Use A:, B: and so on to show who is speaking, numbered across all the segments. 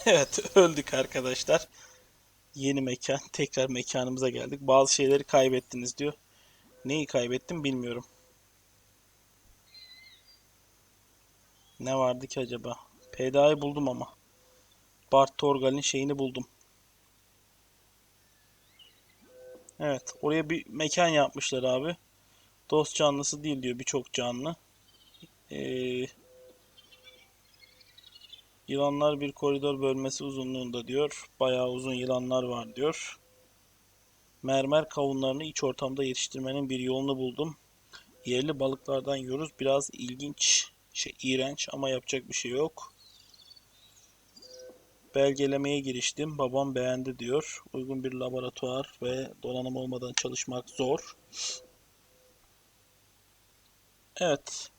A: Evet öldük arkadaşlar. Yeni mekan. Tekrar mekanımıza geldik. Bazı şeyleri kaybettiniz diyor. Neyi kaybettim bilmiyorum. Ne vardı ki acaba? PDA'yı buldum ama. Bart Torgal'in şeyini buldum. Evet. Oraya bir mekan yapmışlar abi. Dost canlısı değil diyor. Birçok canlı. Ee, Yılanlar bir koridor bölmesi uzunluğunda diyor. Bayağı uzun yılanlar var diyor. Mermer kavunlarını iç ortamda yetiştirmenin bir yolunu buldum. Yerli balıklardan yiyoruz. Biraz ilginç, şey iğrenç ama yapacak bir şey yok. Belgelemeye giriştim. Babam beğendi diyor. Uygun bir laboratuvar ve donanım olmadan çalışmak zor. Evet.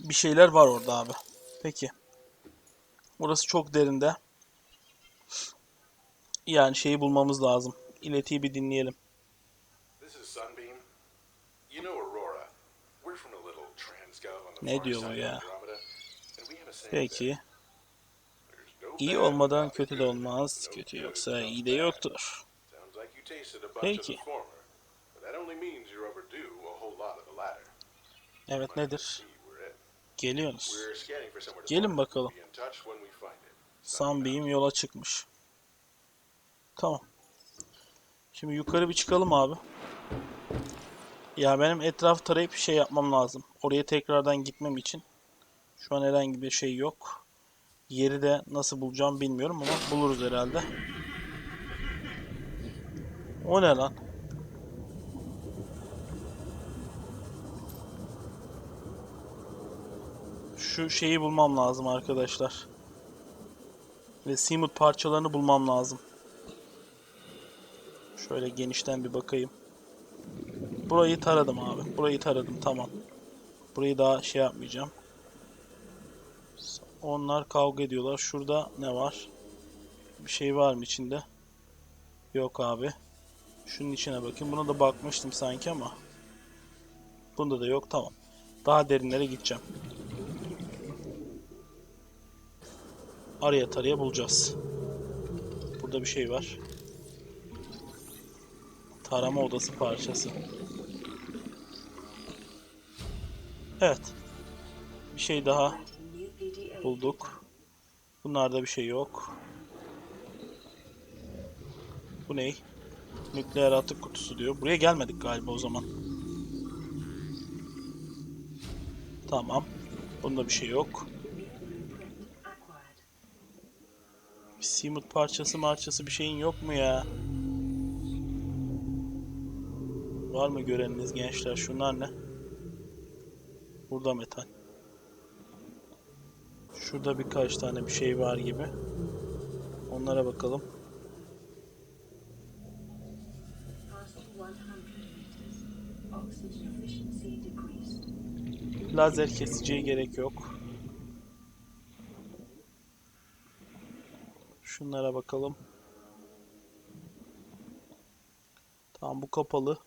A: Bir şeyler var orada abi. Peki. Burası çok derinde. Yani şeyi bulmamız lazım. İletiyi bir dinleyelim. Ne diyor bu ya? Peki. İyi olmadan kötü de olmaz. Kötü yoksa iyi de yoktur. Peki. Evet nedir? Geliyorsunuz. Gelin bakalım. Sunbeam yola çıkmış. Tamam. Şimdi yukarı bir çıkalım abi. Ya benim etrafı tarayıp şey yapmam lazım. Oraya tekrardan gitmem için. Şu an herhangi bir şey yok. Yeri de nasıl bulacağım bilmiyorum ama buluruz herhalde. O ne lan? Şu şeyi bulmam lazım arkadaşlar. Ve simut parçalarını bulmam lazım. Şöyle genişten bir bakayım. Burayı taradım abi. Burayı taradım tamam. Burayı daha şey yapmayacağım. Onlar kavga ediyorlar. Şurada ne var? Bir şey var mı içinde? Yok abi. Şunun içine bakayım. Buna da bakmıştım sanki ama. Bunda da yok. Tamam. Daha derinlere gideceğim. Araya taraya bulacağız. Burada bir şey var. Tarama odası parçası. Evet. Bir şey daha bulduk. Bunlarda bir şey yok. Bu ne? Nükleer atık kutusu diyor. Buraya gelmedik galiba o zaman. Tamam. Bunda bir şey yok. Bir simut parçası marçası bir şeyin yok mu ya? Var mı göreniniz gençler? Şunlar ne? Burada metal. Şurada birkaç tane bir şey var gibi. Onlara bakalım.
B: Past 100 meters, oxygen efficiency decreased.
A: Lazer kesiciye gerek yok. Şunlara bakalım. Tamam bu kapalı.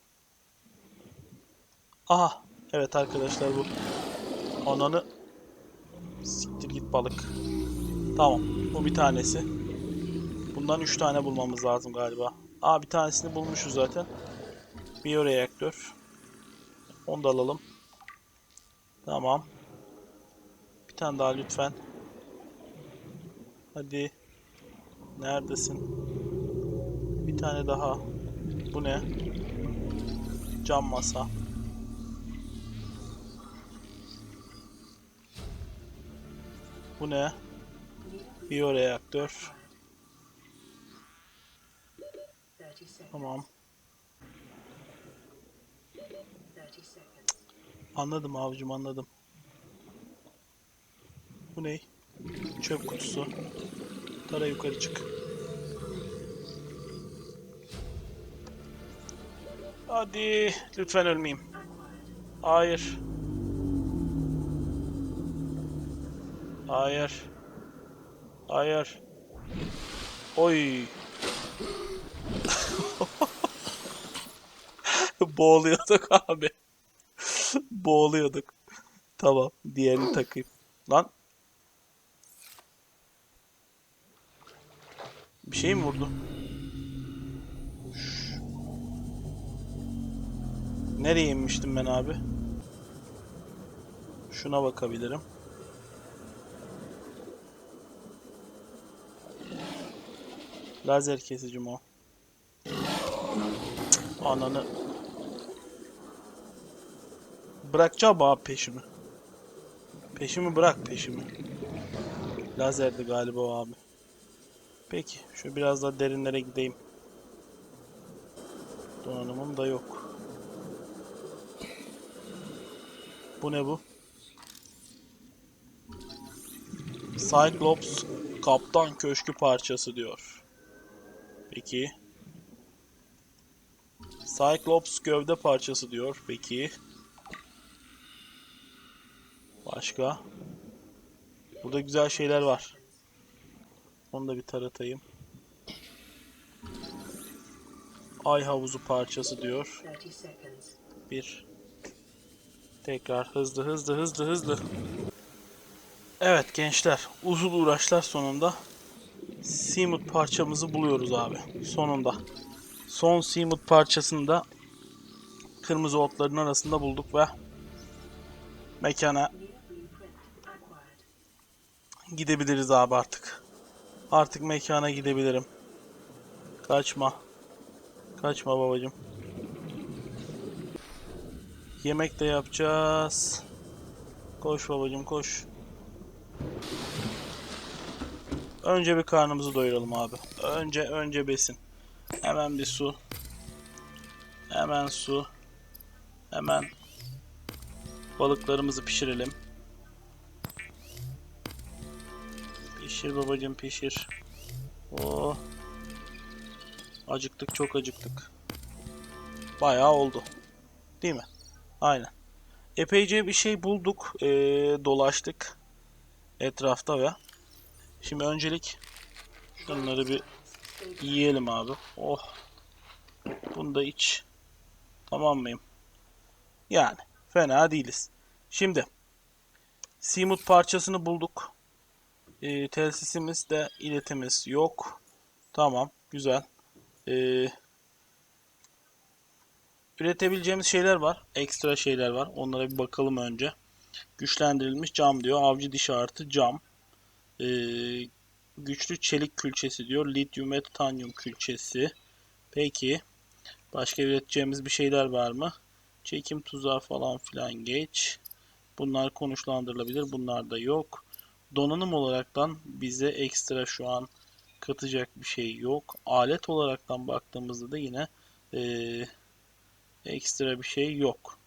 A: Aha. Evet arkadaşlar bu. Ananı. Siktir git balık. Tamam. Bu bir tanesi. Bundan 3 tane bulmamız lazım galiba. Aa bir tanesini bulmuşuz zaten. Biyoreaktör. Onu da alalım. Tamam. Bir tane daha lütfen. Hadi. Neredesin? Bir tane daha. Bu ne? Cam masa. Bu ne? Biyoreaktör.
B: 30 seconds.
A: Tamam.
B: 30 seconds.
A: Anladım abicim anladım. Bu ne? Çöp kutusu. Tara yukarı çık. Hadi lütfen ölmeyeyim. Hayır. Hayır. Hayır. Oy. Boğuluyorduk abi. Boğuluyorduk. Tamam. Diğerini takayım. Lan. Bir şey mi vurdu? Nereye inmiştim ben abi? Şuna bakabilirim. Lazer kesici mi o? Ananı. Bırakacağım abi peşimi. Peşimi bırak peşimi. Lazerdi galiba o abi. Peki şu biraz daha derinlere gideyim. Donanımım da yok. Bu ne bu? Cyclops Kaptan Köşkü parçası diyor. Peki. Cyclops gövde parçası diyor. Peki. Başka. Burada güzel şeyler var. Onu da bir taratayım. Ay havuzu parçası diyor.
B: 30 seconds.
A: Bir. Tekrar hızlı hızlı hızlı hızlı. Evet gençler uzun uğraşlar sonunda Seamut parçamızı buluyoruz abi. Sonunda. Son Seamut parçasını da kırmızı otların arasında bulduk ve mekana gidebiliriz abi artık. Artık mekana gidebilirim. Kaçma. Kaçma babacım. Yemek de yapacağız. Koş babacım koş. Önce bir karnımızı doyuralım abi. Önce önce besin. Hemen bir su. Hemen su. Hemen balıklarımızı pişirelim. Pişir babacım pişir. Oo. Acıktık çok acıktık. Bayağı oldu. Değil mi? Aynen. Epeyce bir şey bulduk. ee, dolaştık. Etrafta ve. Şimdi öncelik bunları bir yiyelim abi. Oh. Bunu da iç. Tamam mıyım? Yani fena değiliz. Şimdi Simut parçasını bulduk. Ee, telsizimiz de iletimiz yok. Tamam, güzel. Ee, üretebileceğimiz şeyler var. Ekstra şeyler var. Onlara bir bakalım önce. Güçlendirilmiş cam diyor. Avcı dişi artı cam. Ee, güçlü çelik külçesi diyor. Lityum ve titanyum külçesi. Peki. Başka üreteceğimiz bir şeyler var mı? Çekim tuzağı falan filan geç. Bunlar konuşlandırılabilir. Bunlar da yok donanım olaraktan bize ekstra şu an katacak bir şey yok. Alet olaraktan baktığımızda da yine eee, ekstra bir şey yok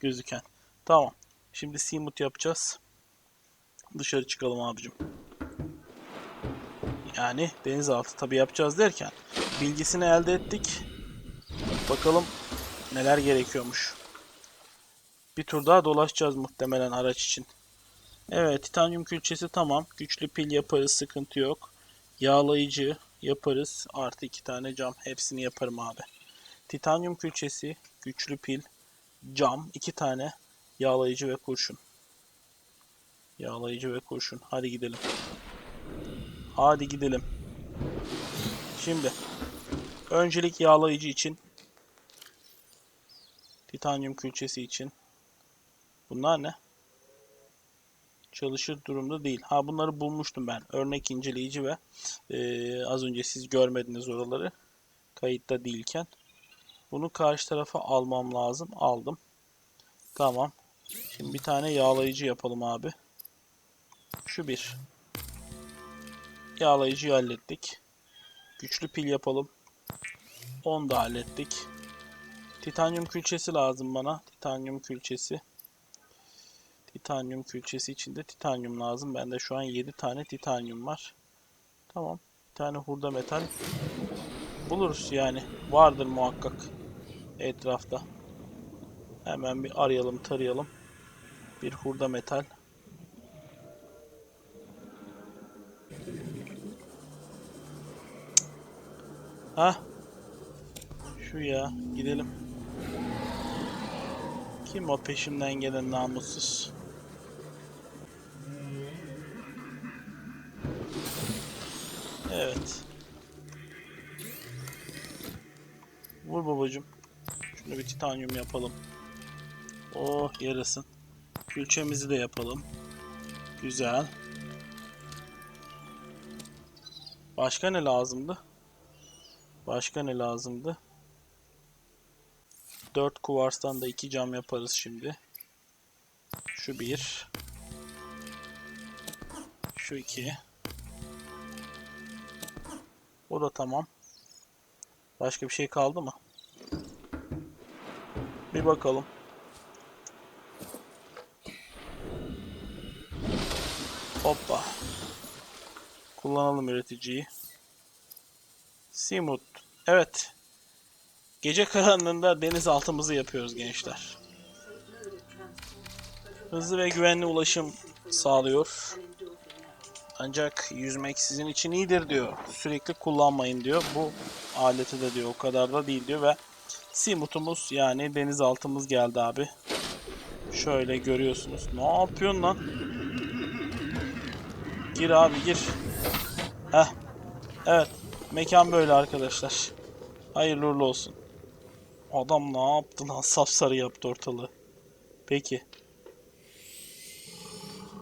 A: gözüken. Tamam. Şimdi simut yapacağız. Dışarı çıkalım abicim. Yani denizaltı tabi yapacağız derken bilgisini elde ettik. Bakalım neler gerekiyormuş. Bir tur daha dolaşacağız muhtemelen araç için. Evet, titanyum külçesi tamam. Güçlü pil yaparız, sıkıntı yok. Yağlayıcı yaparız. Artı iki tane cam. Hepsini yaparım abi. Titanyum külçesi, güçlü pil, cam, iki tane yağlayıcı ve kurşun. Yağlayıcı ve kurşun. Hadi gidelim. Hadi gidelim. Şimdi öncelik yağlayıcı için titanyum külçesi için bunlar ne? Çalışır durumda değil. Ha bunları bulmuştum ben. Örnek inceleyici ve e, az önce siz görmediniz oraları kayıtta değilken. Bunu karşı tarafa almam lazım. Aldım. Tamam. Şimdi bir tane yağlayıcı yapalım abi. Şu bir. Yağlayıcıyı hallettik. Güçlü pil yapalım. Onu da hallettik. Titanyum külçesi lazım bana. Titanyum külçesi. Titanyum külçesi içinde titanyum lazım. Bende şu an 7 tane titanyum var. Tamam. Bir tane hurda metal buluruz yani. Vardır muhakkak etrafta. Hemen bir arayalım, tarayalım. Bir hurda metal. Ha? Şu ya, gidelim. Kim o peşimden gelen namussuz? Şunu bir titanyum yapalım. Oh yarasın. Külçemizi de yapalım. Güzel. Başka ne lazımdı? Başka ne lazımdı? 4 kuvarstan da 2 cam yaparız şimdi. Şu bir. Şu iki. O da tamam. Başka bir şey kaldı mı? Bir bakalım. Hoppa. Kullanalım üreticiyi. Simut. Evet. Gece karanlığında denizaltımızı yapıyoruz gençler. Hızlı ve güvenli ulaşım sağlıyor. Ancak yüzmek sizin için iyidir diyor. Sürekli kullanmayın diyor. Bu aleti de diyor o kadar da değil diyor ve Simut'umuz yani denizaltımız geldi abi. Şöyle görüyorsunuz. Ne yapıyorsun lan? Gir abi gir. Heh. Evet. Mekan böyle arkadaşlar. Hayırlı uğurlu olsun. Adam ne yaptı lan? Sapsarı yaptı ortalığı. Peki.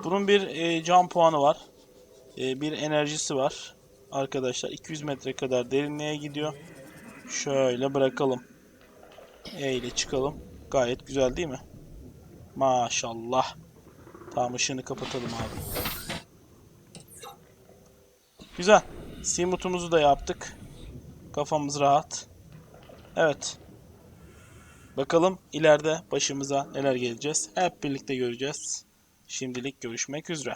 A: Bunun bir e, can puanı var. E, bir enerjisi var. Arkadaşlar 200 metre kadar derinliğe gidiyor. Şöyle bırakalım. E ile çıkalım. Gayet güzel değil mi? Maşallah. Tamam ışığını kapatalım abi. Güzel. Simutumuzu da yaptık. Kafamız rahat. Evet. Bakalım ileride başımıza neler geleceğiz. Hep birlikte göreceğiz. Şimdilik görüşmek üzere.